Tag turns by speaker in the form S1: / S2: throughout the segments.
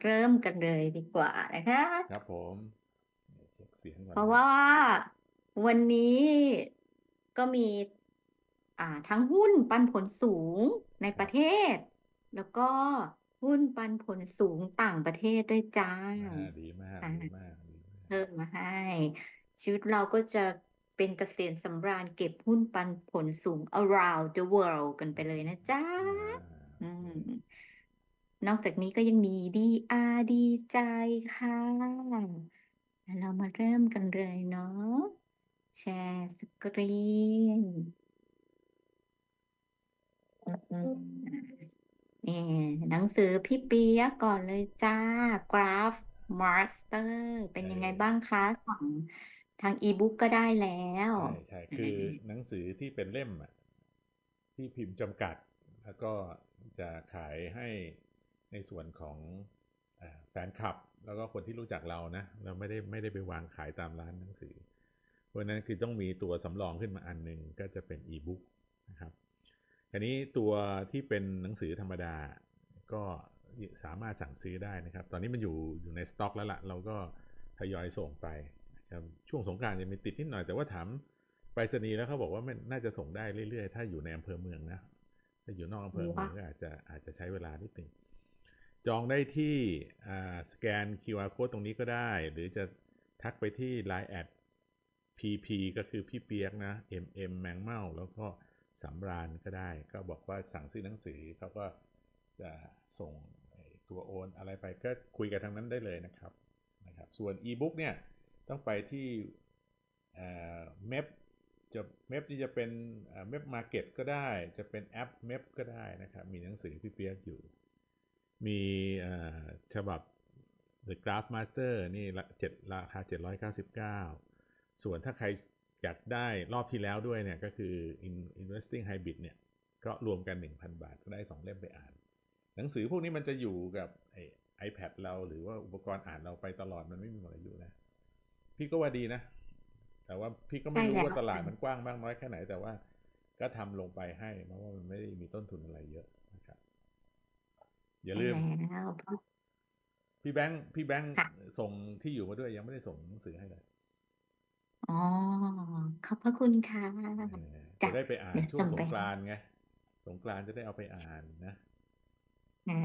S1: เริ่มกันเลยดีกว่านะคะ
S2: ครับผมเช็คเสียงก่อน
S1: เพราะ
S2: นะ
S1: ว่าวันนี้ก็มีอ่าทั้งหุ้นปันผลสูงในประเทศ แล้วก็หุ้นปันผลสูงต่างประเทศด้วยจ้า
S2: อ่าดีมาก
S1: อ่า
S2: ดีมากดีมาก
S1: เพิ่มมาให้ ชีวิตเราก็จะเป็นเกษตรสำราญเก็บหุ้นปันผลสูง around the world กันไปเลยนะจ๊ะ
S2: อ่า
S1: อื
S2: โอ
S1: ม
S2: เค
S1: นอกจากนี้ก็ยังมีดีอาดีใจค่ะแล้วเรามาเริ่มกันเลยเนาะแชร์สกรีนนี่หนังสือพี่ปียกก่อนเลยจ้า Graph Master เป็นยังไงบ้างคะสั่งทางอีบุ๊กก็ได้แล้ว
S2: ใช่ใช่คือหนังสือที่เป็นเล่มที่พิมพ์จำกัด แล้วก็จะขายให้ ในส่วนของอแฟนคลับ แล้วก็คนที่รู้จักเรานะเราไม่ได้ไม่ได้ไปวางขายตามร้านหนังสือ เพราะฉะนั้นคือต้องมีตัวสำรองขึ้นมาอันหนึ่งก็จะเป็นอีบุ๊กนะครับอันนี้ตัวที่เป็นหนังสือธรรมดาก็สามารถสั่งซื้อได้นะครับ ตอนนี้มันอยู่อยู่ในสต็อกแล้วละ่ะ เราก็ทยอยส่งไปครับช่วงสงกานต์จะมีติดนิดหน่อยแต่ว่าถามไปรษณีย์แล้วเขาบอกว่ามันน่าจะส่งได้เรื่อยๆ ถ้าอยู่ในอำเภอเมืองนะ ถ้าอยู่นอกอำเภอเมืองก็อาจจะอาจจะใช้เวลานิดหนึ่ง จองได้ที่สแกน QR code ตรงนี้ก็ได้ หรือจะทักไปที่ Line แอด PP ก็คือพี่เปียกนะ MM แมงเมาแล้วก็สำราญก็ได้ ก็บอกว่าสั่งซื้อหนังสือเขาก็จะส่งตัวโอนอะไรไปก็คุยกันทางนั้นได้เลยนะครับนะครับ ส่วน e-book เนี่ย ต้องไปที่เมพจะเมพนี่จะเป็นเมพมาร์เก็ตก็ได้ จะเป็นแอปเมพก็ได้นะครับ มีหนังสือพี่เปียกอยู่ มีเอ่อฉบับ The Graph Master นี่ละเจ็ดราคา 799 ส่วนถ้าใครอยากได้รอบที่แล้วด้วยเนี่ยก็คือ In- Investing Hybrid เนี่ย ก็รวมกัน 1,000 บาท ก็ได้ 2 เล่มไปอ่าน หนังสือพวกนี้มันจะอยู่กับไอ้ iPad เราหรือว่าอุปกรณ์อ่านเราไปตลอดมันไม่มีหมดอายุนะ พี่ก็ว่าดีนะ แต่ว่าพี่ก็ไม่
S1: ใช่
S2: รู้
S1: แล้ว
S2: ว่าตลาดมันกว้างมากน้อยแค่ไหน แต่ว่าก็ทำลงไปให้เพราะว่ามันไม่ได้มีต้นทุนอะไรเยอะนะครับ อย่าลืม
S1: แล้ว
S2: พี่แบงค์พี่แบงค์
S1: ค่ะ
S2: ส่งที่อยู่มาด้วยยังไม่ได้ส่งหนังสือให้เลย
S1: อ๋อขอบพระคุณค่ะ
S2: เออ
S1: จ้ะ
S2: จะได้ไปอ่าน
S1: เดี๋ยว
S2: ช่วง
S1: ส่ง
S2: ส
S1: ไป
S2: งกรานต์ไงสงกรานต์จะได้เอาไปอ่านนะ
S1: อื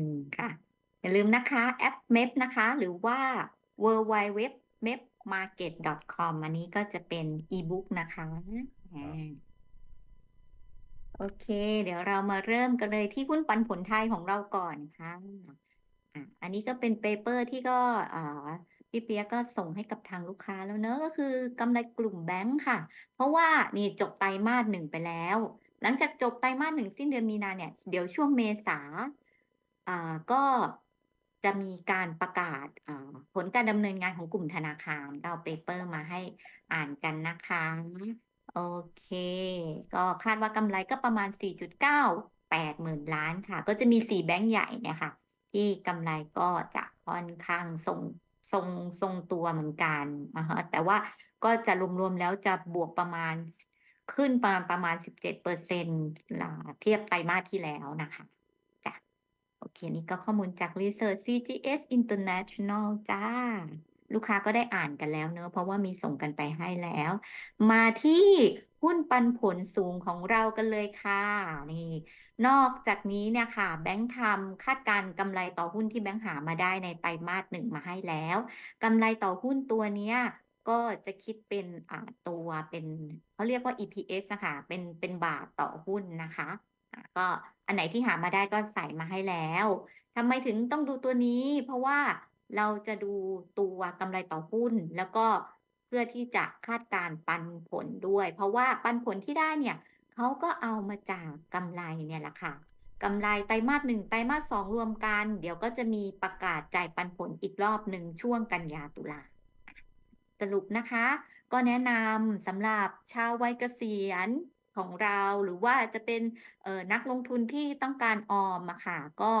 S1: มค่ะ อย่าลืมนะคะแอป MEP นะคะ หรือว่า w w w m e p m a r k e t com อันนี้ก็จะเป็นอีบุ๊กนะคะอ่า โอเค เดี๋ยวเรามาเริ่มกันเลยที่หุ้นปันผลไทยของเราก่อนค่ะอะ อันนี้ก็เป็นเปเปอร์ที่ก็อ่าพี่เปียกก็ส่งให้กับทางลูกค้าแล้วเนอะก็คือกำไรกลุ่มแบงค์ค่ะ เพราะว่านี่จบไตรมาสหนึ่งไปแล้ว หลังจากจบไตรมาสหนึ่งสิ้นเดือนมีนาเนี่ย เดี๋ยวช่วงเมษาอ่าก็จะมีการประกาศอ่าผลการดำเนินงานของกลุ่มธนาคารเอาเปเปอร์มาให้อ่านกันนะคะ โอเค ก็คาดว่ากำไรก็ประมาณ 4.98 หมื่นล้านค่ะ ก็จะมี 4 แบงก์ใหญ่เนี่ยค่ะที่กำไรก็จะค่อนข้างทรงทรงทรงตัวเหมือนกันนะฮะแต่ว่าก็จะรวมๆแล้วจะบวกประมาณขึ้นประมาณประมาณ 17เปอร์เซ็นต์เทียบไตรมาสที่แล้วนะคะจ้ะโอเค นี่ก็ข้อมูลจาก Research CGS International จ้า ลูกค้าก็ได้อ่านกันแล้วเนอะเพราะว่ามีส่งกันไปให้แล้ว มาที่หุ้นปันผลสูงของเรากันเลยค่ะนี่นอกจากนี้เนี่ยค่ะ แบงค์ทำคาดการกำไรต่อหุ้นที่แบงค์หามาได้ในไตรมาสหนึ่งมาให้แล้วกำไรต่อหุ้นตัวเนี้ยก็จะคิดเป็นอ่าตัวเป็นเขาเรียกว่า EPS นะคะเป็นเป็นบาทต่อหุ้นนะคะก็อันไหนที่หามาได้ก็ใส่มาให้แล้วทำไมถึงต้องดูตัวนี้ เพราะว่า เราจะดูตัวกำไรต่อหุ้น แล้วก็เพื่อที่จะคาดการปันผลด้วย เพราะว่าปันผลที่ได้เนี่ยเขาก็เอามาจากกำไรเนี่ยแหละค่ะกำไรไตรมาสหนึ่งไตรมาสสองรวมกัน เดี๋ยวก็จะมีประกาศจ่ายปันผลอีกรอบหนึ่งช่วงกันยาตุลาสรุปนะคะ ก็แนะนำสำหรับชาววัยเกษียณของเราหรือว่าจะเป็นเอ่อนักลงทุนที่ต้องการออมอะค่ะก็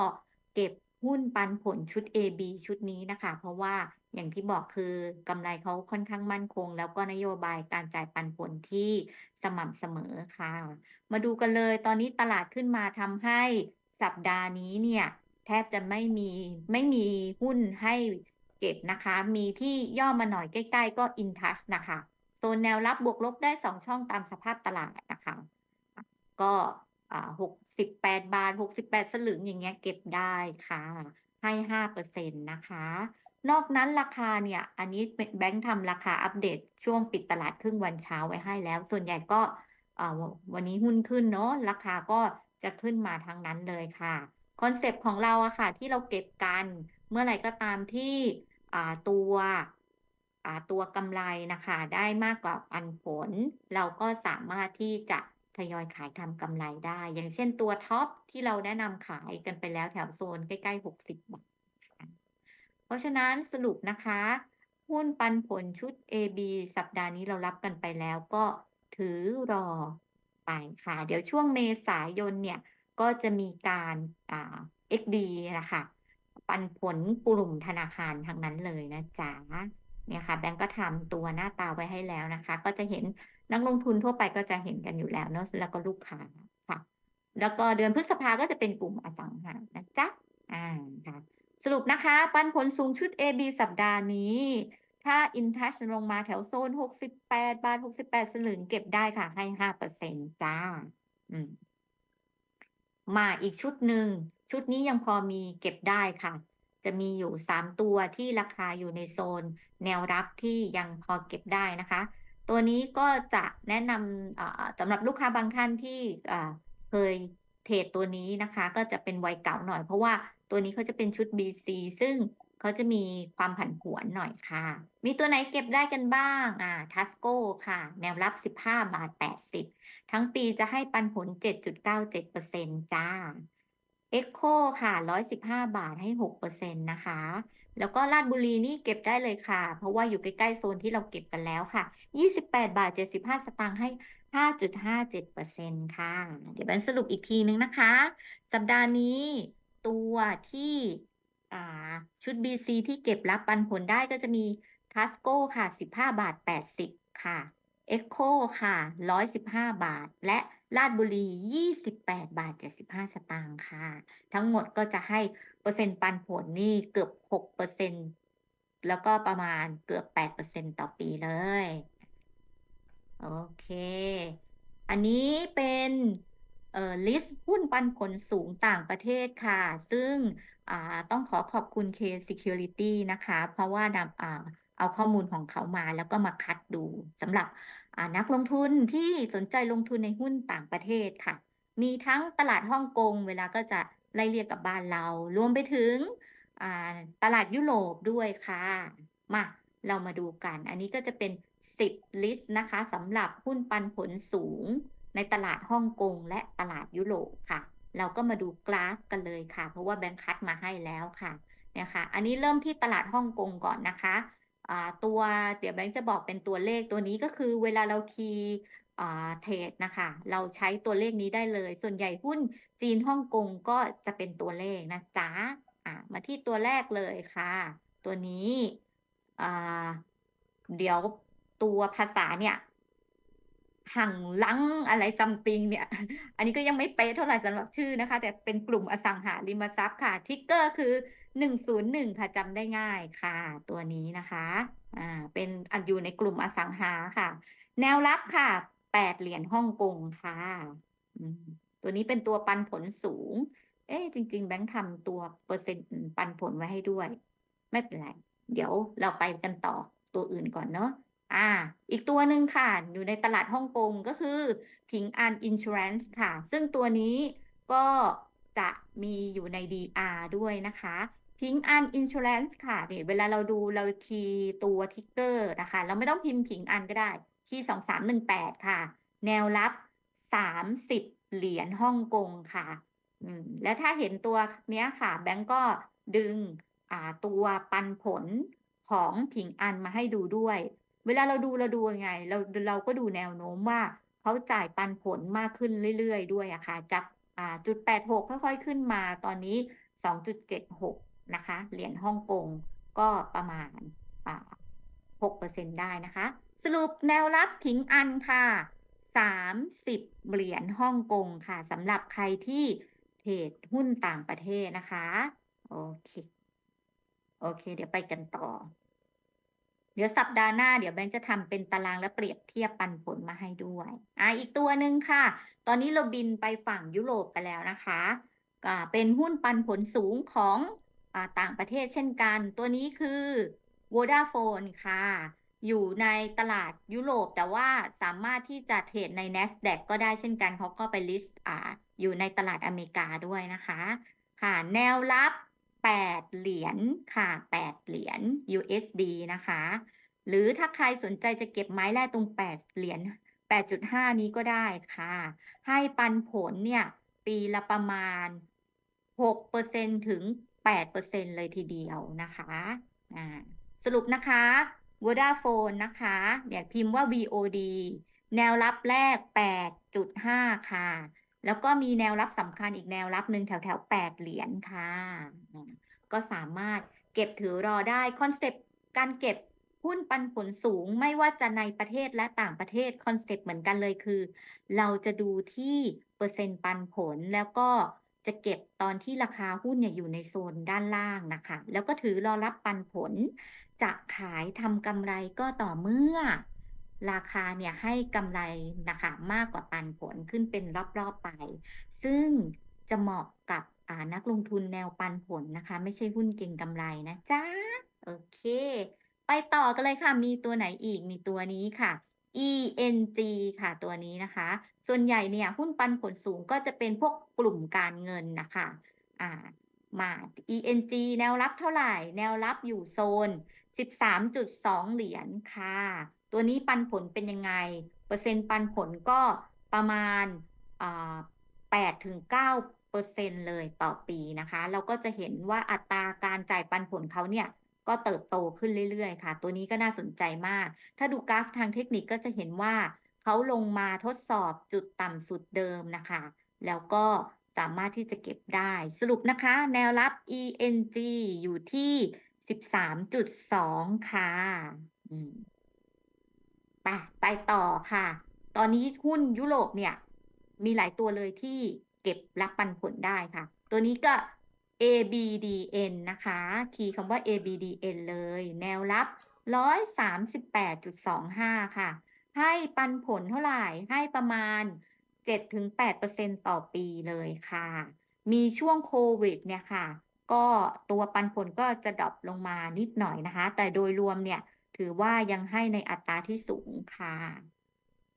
S1: เก็บ หุ้นปันผลชุด AB ชุดนี้นะคะ เพราะว่าอย่างที่บอกคือกำไรเขาค่อนข้างมั่นคง แล้วก็นโยบายการจ่ายปันผลที่สม่ำเสมอค่ะ มาดูกันเลยตอนนี้ตลาดขึ้นมาทำให้สัปดาห์นี้เนี่ย แทบจะไม่มีไม่มีหุ้นให้เก็บนะคะ มีที่ย่อมาหน่อยใกล้ ๆ ก็ InTouch นะคะโซนแนวรับบวกลบได้สองช่องตามสภาพตลาดนะคะ ก็หก สิบแปดบาทหกสิบแปดสลึงอย่างเงี้ยเก็บได้ค่ะ ให้ห้าเปอร์เซ็นต์นะคะ นอกนั้นราคาเนี่ย อันนี้แบงค์ทำราคาอัปเดตช่วงปิดตลาดครึ่งวันเช้าไว้ให้แล้ว ส่วนใหญ่ก็วันนี้หุ้นขึ้นเนาะราคาก็จะขึ้นมาทางนั้นเลยค่ะคอนเซปต์ของเราอะค่ะ ที่เราเก็บกันเมื่อไหร่ก็ตามที่ตัวตัวกำไรนะคะ ได้มากกว่าปันผล เราก็สามารถที่จะ ทยอยขายทำกำไรได้ อย่างเช่นตัวท็อปที่เราแนะนำขายกันไปแล้วแถวโซนใกล้ๆ 60 บาท เพราะฉะนั้นสรุปนะคะ หุ้นปันผลชุด AB สัปดาห์นี้เรารับกันไปแล้วก็ถือรอไปค่ะ เดี๋ยวช่วงเมษายนเนี่ย ก็จะมีการอ่า XD นะคะปันผลกลุ่มธนาคารทางนั้นเลยนะจ๊ะเนี่ยค่ะ แบงก์ก็ทำตัวหน้าตาไว้ให้แล้วนะคะ ก็จะเห็น นักลงทุนทั่วไปก็จะเห็นกันอยู่แล้วเนาะแล้วก็ลูกค้าค่ะ แล้วก็เดือนพฤษภาก็จะเป็นกลุ่มอสังหานะจ๊ะอ่าค่ะสรุปนะคะ ปันผลสูงชุด AB สัปดาห์นี้ ถ้า InTouch ลงมาแถวโซน 68 บาท 68 สลึงเก็บได้ค่ะ ให้ 5%จ้า อืม มาอีกชุดหนึ่ง ชุดนี้ยังพอมีเก็บได้ค่ะ จะมีอยู่ 3 ตัวที่ราคาอยู่ในโซน แนวรับที่ยังพอเก็บได้นะคะ ตัวนี้ก็จะแนะนำสำหรับลูกค้าบางท่านที่เคยเทรดตัวนี้นะคะ ก็จะเป็นวัยเก่าหน่อย เพราะว่าตัวนี้เขาจะเป็นชุด BC ซึ่งเขาจะมีความผันผวนหน่อยค่ะ มีตัวไหนเก็บได้กันบ้าง อ่า ทัสโก้ค่ะ แนวรับ 15 บาท 80 ทั้งปีจะให้ปันผล 7.97%จ้า เอ็กโคค่ะ 115 บาทให้ 6%นะคะ แล้วก็ลาดบุรีนี่เก็บได้เลยค่ะ เพราะว่าอยู่ใกล้ๆโซนที่เราเก็บกันแล้วค่ะ 28 บาท 75 สตางค์ให้ 5.57%ค่ะ เดี๋ยวแบนสรุปอีกทีนึงนะคะ สัปดาห์นี้ตัวที่ชุด BC ที่เก็บรับปันผลได้ก็จะมีทัสโก้ค่ะ 15 บาท 80 ค่ะเอ็กโคค่ะ 115 บาท และลาดบุรี 28 บาท 75 สตางค์ค่ะ ทั้งหมดก็จะให้ เปอร์เซ็นต์ปันผลนี่เกือบ6%แล้วก็ประมาณเกือบ8%ต่อปีเลย โอเค อันนี้เป็นเอ่อลิสต์หุ้นปันผลสูงต่างประเทศค่ะ ซึ่งต้องขอขอบคุณ K Security นะคะ เพราะว่านำเอาข้อมูลของเขามาแล้วก็มาคัดดูสำหรับนักลงทุนที่สนใจลงทุนในหุ้นต่างประเทศค่ะ มีทั้งตลาดฮ่องกง เวลาก็จะ ไล่เรียกกับบ้านเรา รวมไปถึงตลาดยุโรปด้วยค่ะ มา เรามาดูกัน อันนี้ก็จะเป็น 10 ลิสต์นะคะสำหรับหุ้นปันผลสูงในตลาดฮ่องกงและตลาดยุโรปค่ะ เราก็มาดูกราฟกันเลยค่ะ เพราะว่าแบงค์คัดมาให้แล้วค่ะนี่ยค่ะอันนี้เริ่มที่ตลาดฮ่องกงก่อนนะคะตัวเดี๋ยวแบงค์จะบอกเป็นตัวเลขตัวนี้ก็คือเวลาเราคีย์ เทรดนะคะ เราใช้ตัวเลขนี้ได้เลย ส่วนใหญ่หุ้นจีนฮ่องกงก็จะเป็นตัวเลขนะจ๊ะมาที่ตัวแรกเลยค่ะ ตัวนี้เดี๋ยวตัวภาษาเนี่ยหังลังอะไรซัมติงเนี่ย อันนี้ก็ยังไม่เป๊ะเท่าไหร่สำหรับชื่อนะคะ แต่เป็นกลุ่มอสังหาริมทรัพย์ค่ะ ทิกเกอร์คือหนึ่งศูนย์หนึ่งค่ะจำได้ง่ายค่ะ ตัวนี้นะคะ อ่า เป็นอันอยู่ในกลุ่มอสังหาค่ะ แนวรับค่ะ แปดเหรียญฮ่องกงค่ะตัวนี้เป็นตัวปันผลสูง เอ๊จริง ๆ แบงค์ทำตัวเปอร์เซ็นต์ปันผลไว้ให้ด้วย ไม่เป็นไร เดี๋ยวเราไปกันต่อตัวอื่นก่อนเนาะอ่า อีกตัวหนึ่งค่ะ อยู่ในตลาดฮ่องกงก็คือพิงอันอินชูแรนซ์ค่ะ ซึ่งตัวนี้ก็จะมีอยู่ใน DR ด้วยนะคะพิงอันอินชูแรนซ์ค่ะเนี่ยเวลาเราดูเราคีย์ตัวทิกเกอร์นะคะ เราไม่ต้องพิมพ์พิงอันก็ได้ คีย์สองสามหนึ่งแปดค่ะ แนวรับสามสิบเหรียญฮ่องกงค่ะแล้วถ้าเห็นตัวเนี้ยค่ะ แบงก์ก็ดึงตัวปันผลของพิงอันมาให้ดูด้วย เวลาเราดูเราดูยังไง เราเราก็ดูแนวโน้มว่าเขาจ่ายปันผลมากขึ้นเรื่อยๆ ด้วยอะค่ะ จากจุดแปดหกค่อยๆ ขึ้นมาตอนนี้สองจุดเจ็ดหกนะคะ เหรียญฮ่องกงก็ประมาณหกเปอร์เซ็นได้นะคะ สรุปแนวรับผิงอันค่ะสามสิบเหรียญฮ่องกงค่ะสำหรับใครที่เทรดหุ้นต่างประเทศนะคะ โอเค โอเค เดี๋ยวไปกันต่อ เดี๋ยวสัปดาห์หน้าเดี๋ยวแบงค์จะทำเป็นตารางและเปรียบเทียบปันผลมาให้ด้วยอ่าอีกตัวหนึ่งค่ะ ตอนนี้เราบินไปฝั่งยุโรปกันแล้วนะคะอ่าเป็นหุ้นปันผลสูงของอ่าต่างประเทศเช่นกัน ตัวนี้คือ Vodafone ค่ะ อยู่ในตลาดยุโรป แต่ว่าสามารถที่จะเทรดใน NASDAQ ก็ได้เช่นกันเขาก็ไปลิสต์อ่าอยู่ในตลาดอเมริกาด้วยนะคะ ค่ะแนวรับ 8 เหรียญค่ะ 8 เหรียญ USD นะคะ หรือถ้าใครสนใจจะเก็บไม้แรกตรง 8 เหรียญ 8.5 นี้ก็ได้ค่ะ ให้ปันผลเนี่ย ปีละประมาณ 6%ถึง 8%เลยทีเดียวนะคะ อ่าสรุปนะคะ Vodafone นะคะเนี่ยวพิมพ์ว่า VOD แนวรับแรก 8.5 ค่ะ แล้วก็มีแนวรับสำคัญอีกแนวรับหนึ่งแถวแถว8เหรียญค่ะ ก็สามารถเก็บถือรอได้ คอนเซปต์การเก็บหุ้นปันผลสูงไม่ว่าจะในประเทศและต่างประเทศคอนเซปต์เหมือนกันเลยคือ เราจะดูที่เปอร์เซ็นต์ปันผลแล้วก็จะเก็บตอนที่ราคาหุ้นเนี่ยอยู่ในโซนด้านล่างนะคะ แล้วก็ถือรอรับปันผล จะขายทำกำไรก็ต่อเมื่อ ราคาเนี่ยให้กำไรนะคะมากกว่าปันผลขึ้นเป็นรอบ ๆ ไป ซึ่งจะเหมาะกับนักลงทุนแนวปันผลนะคะ ไม่ใช่หุ้นเก่งกำไรนะจ๊ะ โอเค ไปต่อกันเลยค่ะ มีตัวไหนอีกมีตัวนี้ค่ะ ENG ค่ะตัวนี้นะคะ ส่วนใหญ่เนี่ยหุ้นปันผลสูงก็จะเป็นพวกกลุ่มการเงินนะคะอ่ามา ENG แนวรับเท่าไหร่ แนวรับอยู่โซน 13.2 เหรียญค่ะ ตัวนี้ปันผลเป็นยังไง เปอร์เซ็นต์ปันผลก็ประมาณ8ถึง9เปอร์เซ็นต์เลยต่อปีนะคะ เราก็จะเห็นว่าอัตราการจ่ายปันผลเขาเนี่ยก็เติบโตขึ้นเรื่อยๆ ค่ะ ตัวนี้ก็น่าสนใจมาก ถ้าดูกราฟทางเทคนิคก็จะเห็นว่าเขาลงมาทดสอบจุดต่ำสุดเดิมนะคะ แล้วก็สามารถที่จะเก็บได้ สรุปนะคะ แนวรับ ENG อยู่ที่ 13.2ค่ะอืมไปไปต่อค่ะ ตอนนี้หุ้นยุโรปเนี่ย มีหลายตัวเลยที่เก็บรับปันผลได้ค่ะ ตัวนี้ก็ ABDN นะคะ คีย์คำว่า ABDN เลย แนวรับ 138.25 ค่ะ ให้ปันผลเท่าไหร่ ให้ประมาณ 7-8%ต่อปีเลยค่ะ มีช่วงโควิดเนี่ยค่ะ ก็ตัวปันผลก็จะดรอปลงมานิดหน่อยนะคะ แต่โดยรวมเนี่ย ถือว่ายังให้ในอัตราที่สูงค่ะ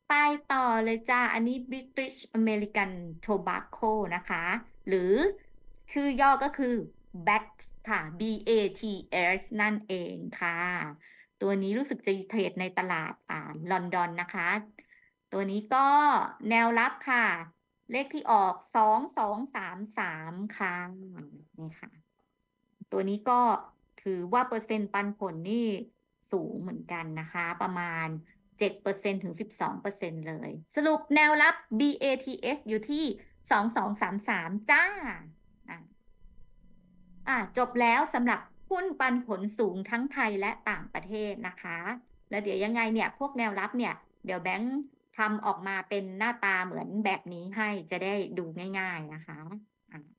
S1: ไปต่อเลยจ้า อันนี้ British American Tobacco นะคะ หรือชื่อย่อก็คือ BATS ค่ะ BATS นั่นเองค่ะ ตัวนี้รู้สึกจะเทรดในตลาดอ่าลอนดอนนะคะ ตัวนี้ก็แนวรับค่ะ เลขที่ออกสองสองสามสามค่ะ นี่ค่ะ ตัวนี้ก็ถือว่าเปอร์เซ็นต์ปันผลนี่สูงเหมือนกันนะคะ ประมาณ 7%ถึง 12%เลย สรุปแนวรับ BATS อยู่ที่ 2233 จ้าอะอะจบแล้วสำหรับหุ้นปันผลสูงทั้งไทยและต่างประเทศนะคะ แล้วเดี๋ยวยังไงเนี่ยพวกแนวรับเนี่ย เดี๋ยวแบงค์ทำออกมาเป็นหน้าตาเหมือนแบบนี้ให้จะได้ดูง่าย ๆนะคะ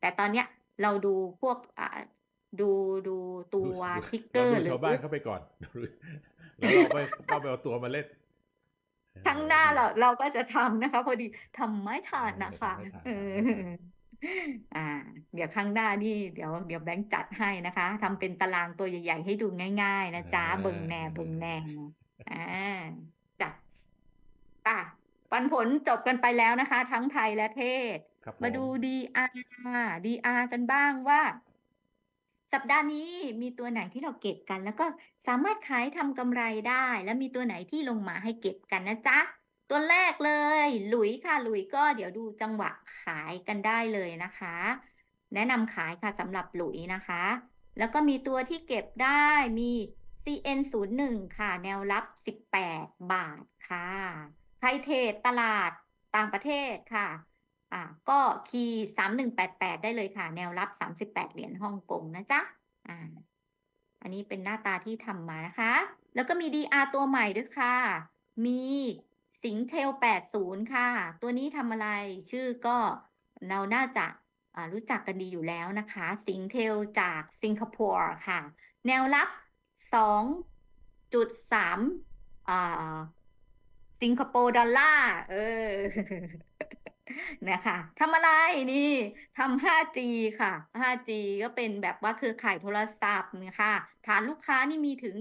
S1: แต่ตอนเนี้ยเราดูพวก ดูดูตัว
S2: ดู
S1: ทิกเกอร์
S2: เรา
S1: ห
S2: ดู
S1: รือ
S2: ชาวบ้านเข้าไปก่อน แล้วเราไปเราไปเอาตัวมาเล่น
S1: ข้างหน้าเราเราก็จะทำนะคะ พอดีทำไม่ทันนะคะ
S2: เออทำไม่ทัน
S1: เอออ่า เดี๋ยวข้างหน้านี่เดี๋ยวเดี๋ยวแบงค์จัดให้นะคะทำเป็นตารางตัวใหญ่ ๆ ให้ดูง่าย ๆ นะจ๊ะเบิ่งแน่เบิ่งแน่อ่าจัดอะปันผลจบกันไปแล้วนะคะ ทั้งไทยและเทศ
S2: ครับ
S1: มาดู
S2: ผ
S1: DR DR กันบ้างว่า สัปดาห์นี้มีตัวไหนที่เราเก็บกัน แล้วก็สามารถขายทำกำไรได้ แล้วมีตัวไหนที่ลงมาให้เก็บกันนะจ๊ะ ตัวแรกเลย หลุยค่ะ หลุยก็เดี๋ยวดูจังหวะขายกันได้เลยนะคะ แนะนำขายค่ะสำหรับหลุยนะคะ แล้วก็มีตัวที่เก็บได้มี CN01 ค่ะ แนวรับ 18 บาทค่ะ ไทยเทรดตลาดต่างประเทศค่ะ อ่าก็คีย์สามหนึ่งแปดแปดได้เลยค่ะ แนวรับสามสิบแปดเหรียญฮ่องกงนะจ๊ะอ่าอันนี้เป็นหน้าตาที่ทำมานะคะ แล้วก็มี DR ตัวใหม่ด้วยค่ะ มีสิงเทลแปดศูนย์ค่ะ ตัวนี้ทำอะไรชื่อก็เราน่าจะารู้จักกันดีอยู่แล้วนะคะ สิงเทลจากสิงคโปร์ค่ะ แนวรับสองจุดสามอ่าสิงคโปร์ดอลลาร์ เออ นะคะทำอะไรนี่ทำ 5G ค่ะ 5G ก็เป็นแบบว่าเครือข่ายโทรศัพท์นะคะฐานลูกค้านี่มีถึง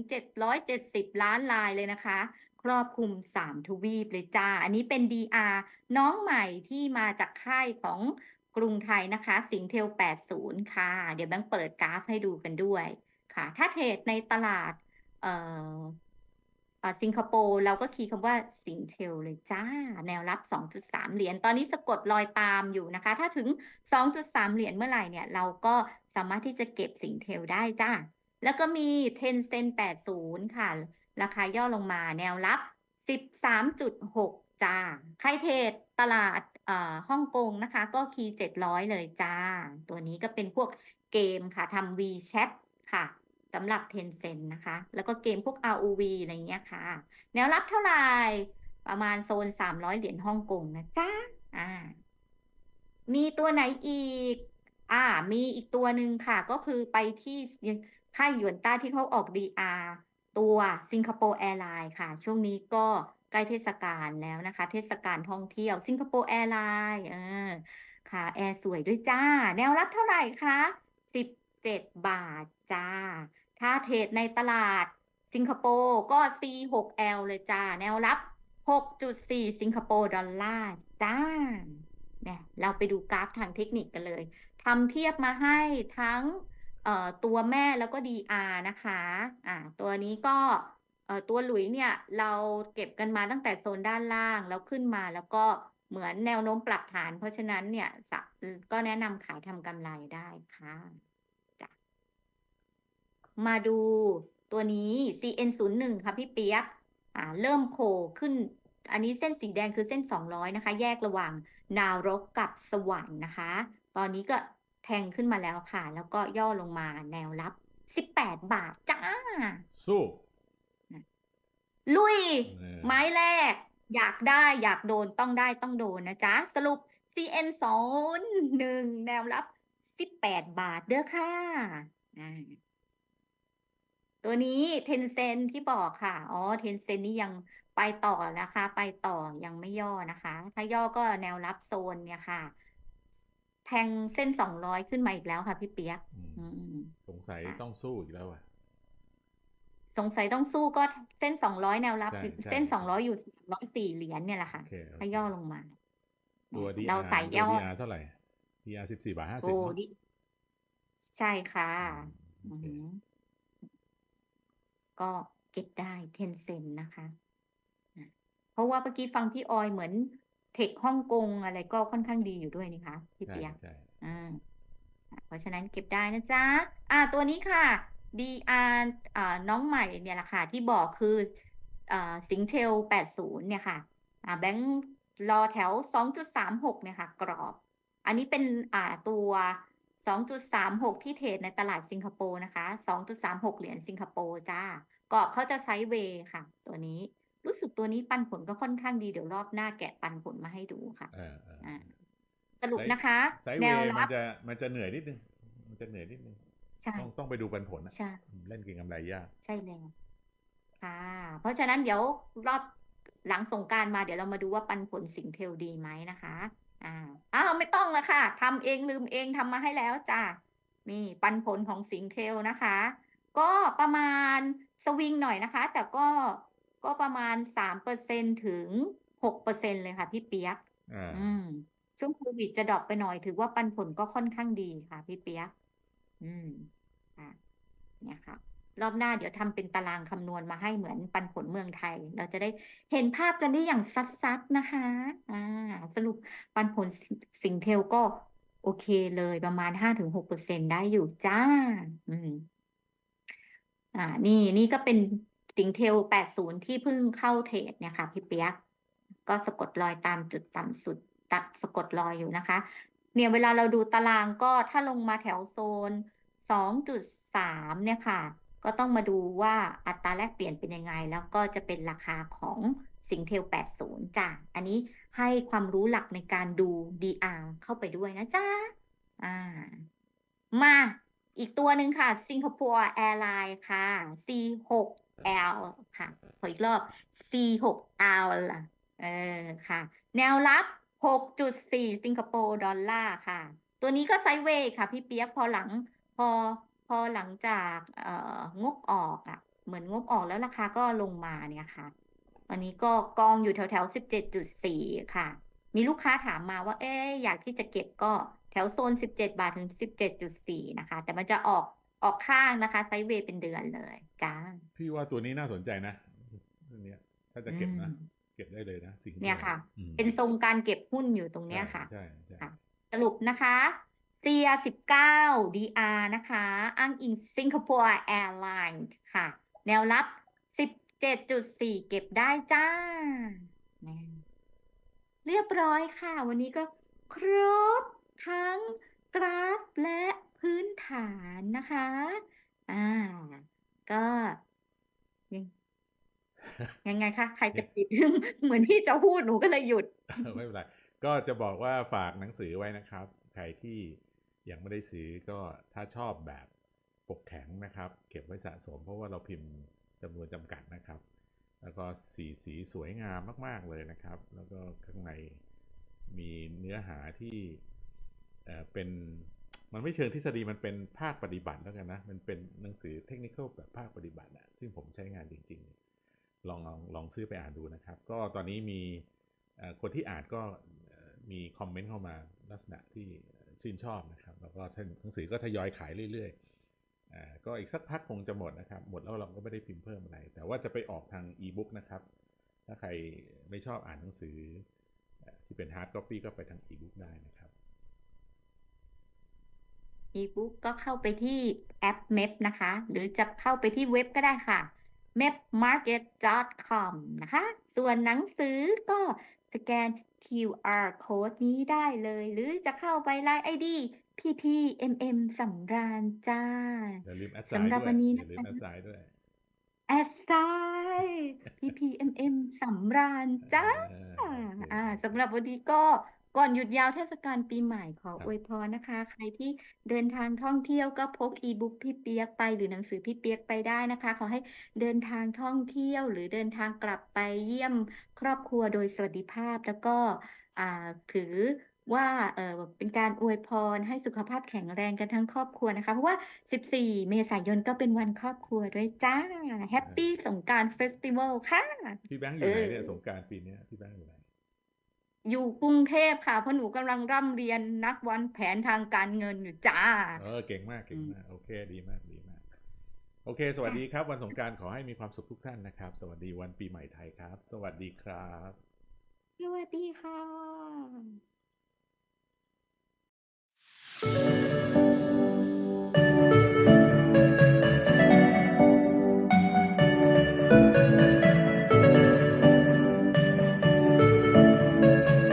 S1: 770 ล้านรายเลยนะคะ ครอบคลุม 3 ทวีปเลยจ้า อันนี้เป็น DR น้องใหม่ที่มาจากค่ายของกรุงไทยนะคะ สิงเทล 80 ค่ะ เดี๋ยวแบงค์เปิดกราฟให้ดูกันด้วยค่ะ ถ้าเทรดในตลาด เอ่อ สิงคโปร์เราก็คีย์คำว่าสิงเทลเลยจ้า แนวรับ 2.3 เหรียญตอนนี้สะกดรอยตามอยู่นะคะ ถ้าถึง 2.3 เหรียญเมื่อไหร่เนี่ย เราก็สามารถที่จะเก็บสิงเทลได้จ้า แล้วก็มี Tencent 80 ค่ะ ราคาย่อลงมาแนวรับ 13.6 จ้าใครเทรดตลาดอ่าฮ่องกงนะคะ ก็คีย์700 เลยจ้า ตัวนี้ก็เป็นพวกเกมค่ะทำ WeChat ค่ะ สำหรับ Tencent นะคะ แล้วก็เกมพวก ROV อะไรเงี้ยค่ะ แนวรับเท่าไหร่ ประมาณโซน 300 เหรียญฮ่องกงนะจ๊ะอ่า มีตัวไหนอีก อ่า มีอีกตัวหนึ่งค่ะ ก็คือไปที่ค่ายหยวนต้าที่เขาออก DR ตัวสิงคโปร์แอร์ไลน์ค่ะ ช่วงนี้ก็ใกล้เทศกาลแล้วนะคะ เทศกาลท่องเที่ยวสิงคโปร์แอร์ไลน์เออค่ะ แอร์สวยด้วยจ้า แนวรับเท่าไหร่คะ 17 บาทจ้า ถ้าเทรดในตลาดสิงคโปร์ก็ C6L เลยจ้า แนวรับ 6.4 สิงคโปร์ดอลลาร์จ้าเนี่ยเราไปดูกราฟทางเทคนิคกันเลยทำเทียบมาให้ทั้งตัวแม่แล้วก็ DR นะคะอ่าตัวนี้ก็ตัวหลุยเนี่ยเราเก็บกันมาตั้งแต่โซนด้านล่างแล้วขึ้นมาแล้วก็เหมือนแนวโน้มปรับฐาน เพราะฉะนั้นเนี่ยก็แนะนำขายทำกำไรได้ค่ะ มาดูตัวนี้ CN01 ค่ะพี่เปียกอ่าเริ่มโผล่ขึ้น อันนี้เส้นสีแดงคือเส้น 200 นะคะ แยกระหว่างนารกกับสวรรค์นะคะ ตอนนี้ก็แทงขึ้นมาแล้วค่ะ แล้วก็ย่อลงมาแนวรับ 18 บาทจ้า
S2: สู้
S1: ลุย
S2: เออ
S1: ไม้แรก อยากได้อยากโดนต้องได้ต้องโดนนะจ๊ะ สรุป CN สองหนึ่งแนวรับ 18 บาทเด้อค่ะอ่า ตัวนี้เทนเซนที่บอกค่ะ อ๋อเทนเซนนี่ยังไปต่อนะคะ ไปต่อยังไม่ย่อนะคะ ถ้าย่อก็แนวรับโซนเนี่ยค่ะ แทงเส้น200ขึ้นมาอีกแล้วค่ะพี่เปียก
S2: อืม
S1: อืม
S2: สงสัย
S1: ค่ะ
S2: ต้องสู้อีกแล้วอะ
S1: สงสัยต้องสู้ก็เส้น200แนวรับ
S2: ใช่ใช่
S1: เส้น200อยู่304เหรียญเนี่ยแหละค่ะ
S2: โอเคโอเค
S1: ถ้าย่อลงมา
S2: ตัว
S1: เนี่ย
S2: DR
S1: เราใส่
S2: ตัว
S1: ย่อ
S2: DR เท่าไหร่ DR สิบสี่บาทห้าสิ
S1: โอ้
S2: บเนาะ
S1: ดิใช่ค่ะ
S2: อื
S1: อื
S2: ม
S1: อ
S2: โอเค
S1: หือ ก็เก็บได้เทนเซนนะคะนะเพราะว่าเมื่อกี้ฟังพี่ออยเหมือนเทคฮ่องกงอะไรก็ค่อนข้างดีอยู่ด้วยนี่คะพี่
S2: ใช่
S1: เปียก
S2: ใช่
S1: อ่าเพราะฉะนั้นเก็บได้นะจ๊ะ อ่า ตัวนี้ค่ะ DR อ่าน้องใหม่เนี่ยแหละค่ะ ที่บอกคืออ่าสิงเทล80 เนี่ยค่ะ อ่าแบงค์รอแถว 2.36 เนี่ยค่ะ กรอบ อันนี้เป็นอ่าตัว 2.36 ที่เทรดในตลาดสิงคโปร์นะคะ 2.36 เหรียญสิงคโปร์จ้ากรอบเขาจะไซด์เวย์ค่ะ ตัวนี้รู้สึกตัวนี้ปันผลก็ค่อนข้างดีเดี๋ยวรอบหน้าแกะปันผลมาให้ดูค่ะ
S2: เออเออ
S1: อ่าสรุป
S2: ไซด์
S1: นะคะ
S2: ไซด์
S1: แน
S2: เว
S1: ว
S2: ย์
S1: รั
S2: มั
S1: บ
S2: นจะมันจะเหนื่อยนิดนึงมันจะเหนื่อยนิดนึง
S1: ใช่
S2: ต้องต้องไปดูปันผลนะ
S1: ใช่
S2: เล่นเก่งกำไรยาก
S1: ใช่แล้วค่ะ เพราะฉะนั้นเดี๋ยวรอบหลังสงกรานต์มาเดี๋ยวเรามาดูว่าปันผลสิงเทลดีไหมนะคะ อ่าอ้าวไม่ต้องละค่ะทำเองลืมเองทำมาให้แล้วจ้ะนี่ปันผลของสิงเทลนะคะ ก็ประมาณสวิงหน่อยนะคะ แต่ก็ก็ประมาณสามเปอร์เซ็นถึงหกเปอร์เซ็นเลยค่ะพี่เปียก
S2: อ่า
S1: อืมช่วงโควิดจะดรอปไปหน่อยถือว่าปันผลก็ค่อนข้างดีค่ะพี่เปียก อืมอะเนี่ยค่ะ รอบหน้าเดี๋ยวทำเป็นตารางคำนวณมาให้เหมือนปันผลเมืองไทย เราจะได้เห็นภาพกันได้อย่างซัดๆนะคะอ่าสรุปปันผลสิงเทลก็โอเคเลยประมาณห้าถึงหกเปอร์เซ็นได้อยู่จ้า อืม อ่า นี่นี่ก็เป็นสิงเทล80ที่เพิ่งเข้าเทรดเนี่ยค่ะพี่เปียก ก็สะกดรอยตามจุดต่ำสุดตับสะกดรอยอยู่นะคะ เนี่ยเวลาเราดูตารางก็ถ้าลงมาแถวโซน2.3เนี่ยค่ะ ก็ต้องมาดูว่าอัตราแลกเปลี่ยนเป็นยังไง แล้วก็จะเป็นราคาของสิงเทล 80 จ้ะ อันนี้ให้ความรู้หลักในการดู DR เข้าไปด้วยนะจ๊ะ อ่า มาอีกตัวหนึ่งค่ะสิงคโปร์แอร์ไลน์ค่ะ C6L ค่ะ ขออีกรอบ C6L ล่ะ เออค่ะ แนวรับ 6.4 สิงคโปร์ดอลลาร์ค่ะ ตัวนี้ก็ไซด์เวย์ค่ะ พี่เปียกพอหลังพอ พอหลังจากเอ่องบออกอะ เหมือนงบออกแล้วราคาก็ลงมาเนี่ยค่ะ วันนี้ก็กองอยู่แถวแถวสิบเจ็ดจุดสี่ค่ะ มีลูกค้าถามมาว่า เอ๊ะอยากที่จะเก็บก็แถวโซนสิบเจ็ดบาทถึงสิบเจ็ดจุดสี่นะคะ แต่มันจะออกออกข้างนะคะ ไซด์เวย์เป็นเดือนเลยจ้า
S2: พี่ว่าตัวนี้น่าสนใจนะอันเนี้ยถ้าจะเก็บนะ
S1: อืม
S2: เก็บได้เลยนะสิงคโปร์
S1: เนี่ยค่ะ
S2: อืม
S1: เป็นทรงการเก็บหุ้นอยู่ตรงเนี้ยค่ะ
S2: ใช่ใช่
S1: ค่ะสรุปนะคะ เซีย 19 DR นะคะ อ้างอิงสิงคโปร์แอร์ไลน์ค่ะ แนวรับ 17.4 เก็บได้จ้า เรียบร้อยค่ะ วันนี้ก็ครบทั้งกราฟและพื้นฐานนะคะ อ่า ก็ยังยังไงคะ ใครจะปิด เหมือนที่จะพูดหนูก็เลยหยุด
S2: ไม่เป็นไร ก็จะบอกว่าฝากหนังสือไว้นะครับ ใครที่ ยังไม่ได้ซื้อก็ถ้าชอบแบบปกแข็งนะครับ เก็บไว้สะสมเพราะว่าเราพิมพ์จำนวนจำกัดนะครับ แล้วก็สีสีสวยงามมากๆเลยนะครับ แล้วก็ข้างในมีเนื้อหาที่เเป็นมันไม่เชิงทฤษฎีมันเป็นภาคปฏิบัติแล้วกันนะ มันเป็นหนังสือเทคนิคแบบภาคปฏิบัติอะซึ่งผมใช้งานจริง ๆ ลองลองลองซื้อไปอ่านดูนะครับ ก็ตอนนี้มีคนที่อ่านก็มีคอมเมนต์เข้ามาลักษณะที่ ชื่นชอบนะครับ แล้วก็หนังสือก็ทยอยขายเรื่อยๆอ่าก็อีกสักพักคงจะหมดนะครับ หมดแล้วเราก็ไม่ได้พิมพ์เพิ่มอะไร แต่ว่าจะไปออกทางอีบุ๊กนะครับ ถ้าใครไม่ชอบอ่านหนังสือที่เป็นฮาร์ด c อ p y ก็ไปทางอีบุ๊กได้นะครับ
S1: e-book ก็เข้าไปที่แอป MEP นะคะ หรือจะเข้าไปที่เว็บก็ได้ค่ะ mepmarket.com นะคะ ส่วนหนังสือก็สแกน QR code นี้ได้เลย หรือจะเข้าไป Line ID PPMM สำราญจ้า
S2: อย่าลืมแอดไซ
S1: สำ
S2: ด์
S1: หรับ
S2: ด้วย
S1: วันนี้
S2: อย่าลืม
S1: นะคะ
S2: แอดไซด์ด้วย
S1: แอดไซน์ PPMM สำราญจ้า
S2: เออ
S1: อ่า
S2: โอเค
S1: อ่าสำหรับวันนี้ก็ ก่อนหยุดยาวเทศกาลปีใหม่ขอ
S2: ครับ
S1: อวยพรนะคะ ใครที่เดินทางท่องเที่ยวก็พกอีบุ๊กพี่เปียกไป หรือหนังสือพี่เปียกไปได้นะคะ ขอให้เดินทางท่องเที่ยวหรือเดินทางกลับไปเยี่ยมครอบครัวโดยสวัสดิภาพ แล้วก็อ่าถือว่าเออเป็นการอวยพรให้สุขภาพแข็งแรงกันทั้งครอบครัวนะคะ เพราะว่า 14 เมษายนก็เป็นวันครอบครัวด้วยจ้าแฮปปี้สงกรานต์เฟสติวัลค่ะ
S2: พี่แบงค์อยู่ไหนเนี่ย
S1: เออ
S2: สงกรารปีเนี้ยพี่แบงค์อยู่ไหน
S1: อยู่กรุงเทพค่ะ เพราะหนูกำลังร่ำเรียนนักวางแผนทางการเงินอยู่จ้า
S2: เออเก่งมากเก่ง
S1: อืม
S2: มากโอเคดีมากดีมาก โอเค สวัสดีครับ วันสงกรารขอให้มีความสุขทุกท่านนะครับ สวัสดีวันปีใหม่ไทยครับ สวัสดีครับ
S1: สวัสดีค่ะ